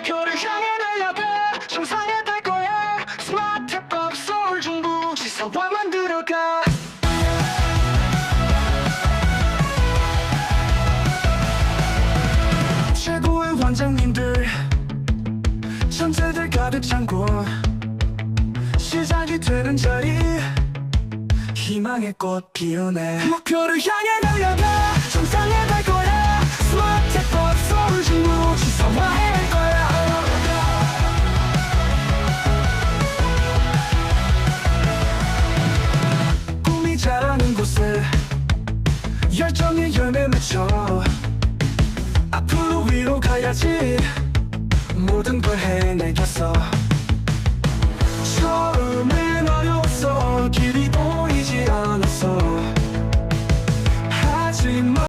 목표를 향해 날려가 정상에 달 거야. 스마트법 서울 중부 지사와 만들어가. 최고의 원장님들 천재들 가득 찬 곳 시작이 되는 자리. 희망의 꽃 피우네. 목표를 향해 날려가. 열정의 열매 맺혀 앞으로 위로 가야지. 모든 걸 해내겠어